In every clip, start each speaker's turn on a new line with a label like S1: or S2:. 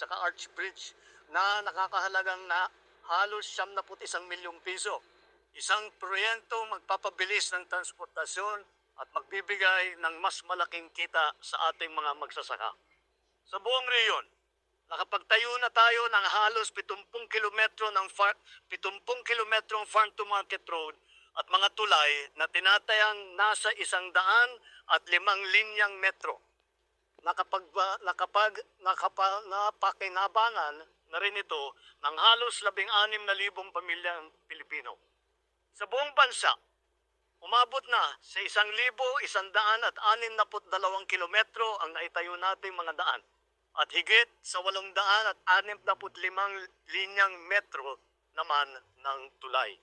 S1: tsaka Arch Bridge na nakakahalagang na halos 71 milyong piso. Isang proyekto magpapabilis ng transportasyon at magbibigay ng mas malaking kita sa ating mga magsasaka. Sa buong reyon, nakapagtayo na tayo ng halos 70 kilometro ng far, 70 kilometrong farm to market road at mga tulay na tinatayang nasa isang daan at limang linyang metro. Nakapag, nakapag, nakapa, napakinabangan na rin ito ng halos 16,000 pamilyang Pilipino. Sa buong bansa, umabot na sa 1,100 at 62 kilometro ang naitayo nating mga daan at higit sa 800 at 65 linyang metro naman ng tulay.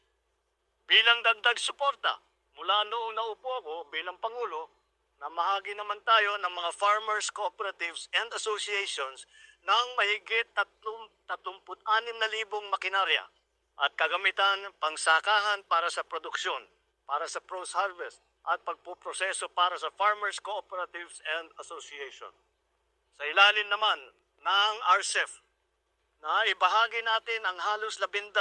S1: Bilang dagdag suporta, mula noong naupo ako bilang Pangulo, namahagi naman tayo ng mga farmers, cooperatives, and associations ng mahigit 36,000 makinarya at kagamitan pangsakahan para sa produksyon, para sa post-harvest, at pagpuproseso para sa farmers, cooperatives, and association. Sa ilalim naman ng RCEF, na ibahagi natin ang halos 12,000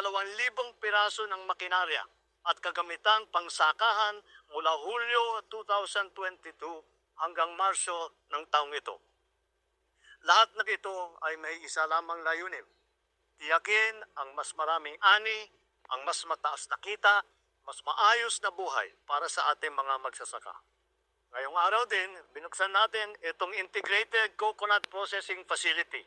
S1: piraso ng makinarya at kagamitang pangsakahan mula Hulyo 2022 hanggang Marso ng taong ito. Lahat na ito ay may isa lamang layunin. Tiyakin ang mas maraming ani, ang mas mataas na kita, mas maayos na buhay para sa ating mga magsasaka. Ngayong araw din, binuksan natin itong Integrated Coconut Processing Facility.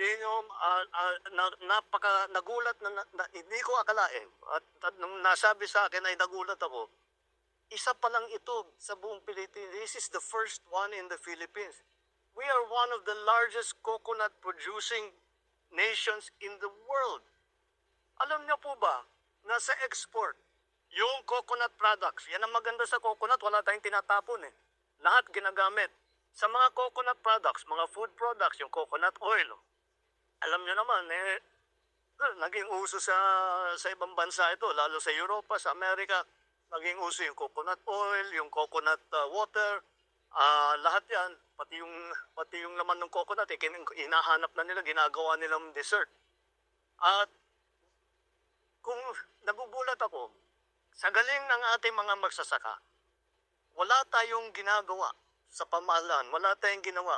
S1: Hindi nyo, ah, ah, na, napaka, nagulat na, na, na- hindi ko akalain. At, at nung nasabi sa akin ay nagulat ako, isa pa lang ito sa buong Pilipinas. This is the first one in the Philippines. We are one of the largest coconut producing nations in the world. Alam niyo po ba na sa export, yung coconut products, yan ang maganda sa coconut, wala tayong tinatapon eh. Lahat ginagamit. Sa mga coconut products, mga food products, yung coconut oil, alam niyo naman, eh, naging uso sa, sa ibang bansa ito, lalo sa Europa, sa Amerika, naging uso yung coconut oil, yung coconut uh, water, ah lahat yan, pati yung, pati yung laman ng coconut, eh, hinahanap na nila, ginagawa nilang dessert. At kung nagugulat ako, sa galing ng ating mga magsasaka, wala tayong ginagawa sa pamahalaan, wala tayong ginawa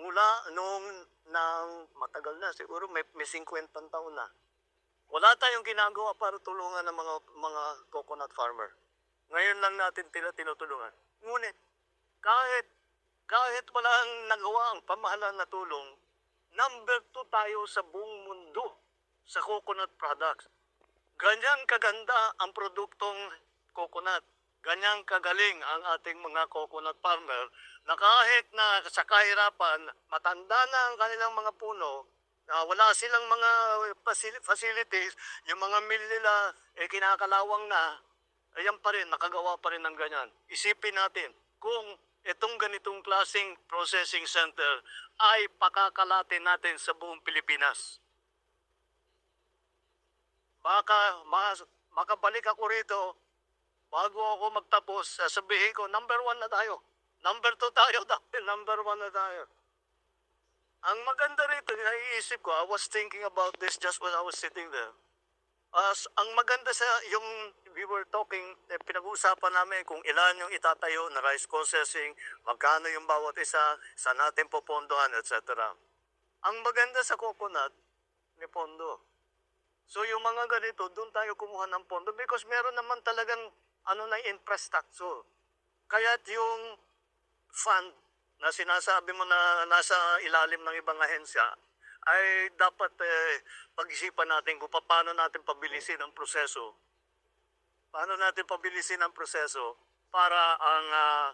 S1: mula noong nang matagal na, siguro may, may 50 taon na. Wala tayong ginagawa para tulungan ng mga mga coconut farmer. Ngayon lang natin tila tinutulungan. Ngunit kahit kahit walang nagawa ang pamahalaan na tulong, number two tayo sa buong mundo sa coconut products. Ganyang kaganda ang produktong coconut. Ganyang kagaling ang ating mga coconut farmer na kahit na sa kahirapan, matanda na ang kanilang mga puno, na wala silang mga facil- facilities, yung mga mill nila eh, kinakalawang na, ayan pa rin, nakagawa pa rin ng ganyan. Isipin natin, kung itong ganitong klaseng processing center ay pakakalatin natin sa buong Pilipinas baka mas, makabalik ako rito bago ako magtapos, sasabihin ko, number one na tayo. Number two tayo dahil number one na tayo. Ang maganda rito, naiisip ko, I was thinking about this just when I was sitting there. As ang maganda sa yung we were talking, eh, pinag-uusapan namin kung ilan yung itatayo na rice processing, magkano yung bawat isa, saan natin popondohan, etc. Ang maganda sa coconut, may pondo. So yung mga ganito, doon tayo kumuha ng pondo because meron naman talagang ano na infrastructure. Kaya yung fund na sinasabi mo na nasa ilalim ng ibang ahensya ay dapat eh, pag-isipan natin kung paano natin pabilisin ang proseso. Paano natin pabilisin ang proseso para ang ah,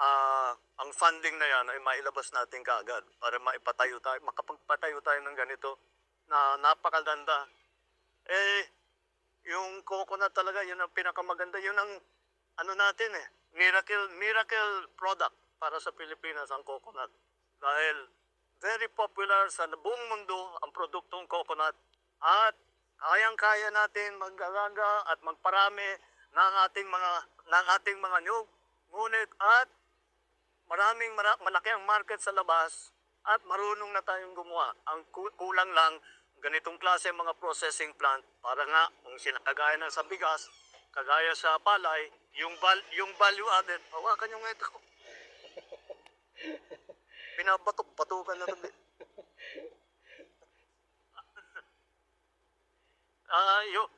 S1: ah, ang funding na yan ay mailabas natin kaagad para maipatayo tayo, makapagpatayo tayo ng ganito na napakaganda eh, yung coconut talaga, yun ang pinakamaganda. Yun ang, ano natin eh, miracle, miracle product para sa Pilipinas ang coconut. Dahil very popular sa buong mundo ang produktong coconut. At kayang-kaya natin mag-alaga at magparami ng ating mga ng ating mga nyug. Ngunit at maraming mara- malaki ang market sa labas at marunong na tayong gumawa. Ang ku- kulang lang ganitong klase mga processing plant para nga kung sinakagaya ng sa bigas, kagaya sa palay, yung val yung value added, hawakan yung ito. Pinabatok-batukan na ito. Ah, yo.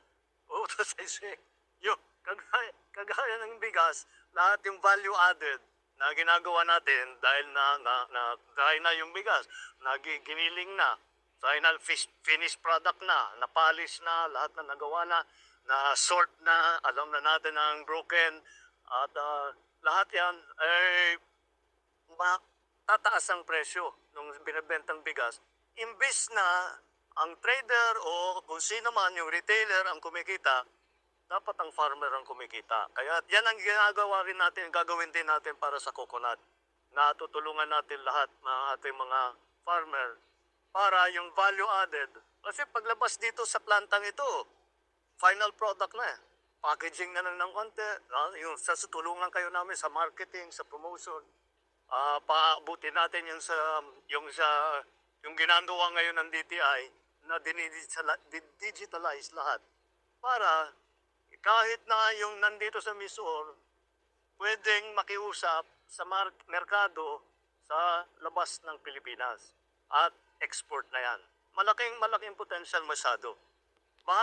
S1: Oh, tas say, yo, kagaya, kagaya ng bigas, lahat yung value added na ginagawa natin dahil na, na, na dahil na yung bigas, nagiginiling na, final finished product na, napalis na, lahat na nagawa na, na sort na, alam na natin ang broken, at ah, lahat yan, eh, matataas ang presyo ng binibentang bigas. Imbis na ang trader o kung sino man yung retailer ang kumikita, dapat ang farmer ang kumikita. Kaya yan ang ginagawa rin natin, gagawin din natin para sa coconut. Na tutulungan natin lahat mga ating mga farmer para yung value added. Kasi paglabas dito sa plantang ito, final product na eh. Packaging na lang ng konti. Yung sa tulungan kayo namin sa marketing, sa promotion. Ah, paabutin natin yung sa yung sa yung ginagawa ngayon ng DTI na dinidigi-digitalize lahat para kahit na yung nandito sa Misor pwedeng makiusap sa merkado sa labas ng Pilipinas at export na yan. Malaking malaking potential masyado.